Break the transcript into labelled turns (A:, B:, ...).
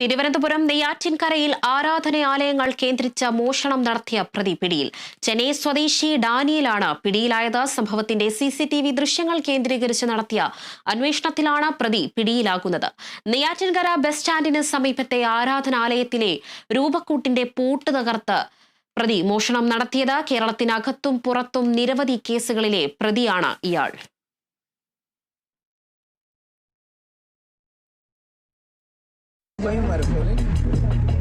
A: തിരുവനന്തപുരം നെയ്യാറ്റിൻകരയിൽ ആരാധനാലയങ്ങൾ കേന്ദ്രിച്ച മോഷണം നടത്തിയ പ്രതി പിടിയിൽ. ചെന്നൈ സ്വദേശി ഡാനിയലാണ് പിടിയിലായത്. സംഭവത്തിന്റെ സിസിടിവി ദൃശ്യങ്ങൾ കേന്ദ്രീകരിച്ച് നടത്തിയ അന്വേഷണത്തിലാണ് പ്രതി പിടിയിലാകുന്നത്. നെയ്യാറ്റിൻകര ബസ് സ്റ്റാൻഡിന് സമീപത്തെ ആരാധനാലയത്തിലെ രൂപക്കൂട്ടിന്റെ പൂട്ട് തകർത്ത് പ്രതി മോഷണം നടത്തിയത്. കേരളത്തിനകത്തും പുറത്തും നിരവധി കേസുകളിലെ പ്രതിയാണ് ഇയാൾ.
B: वही हमारे बोले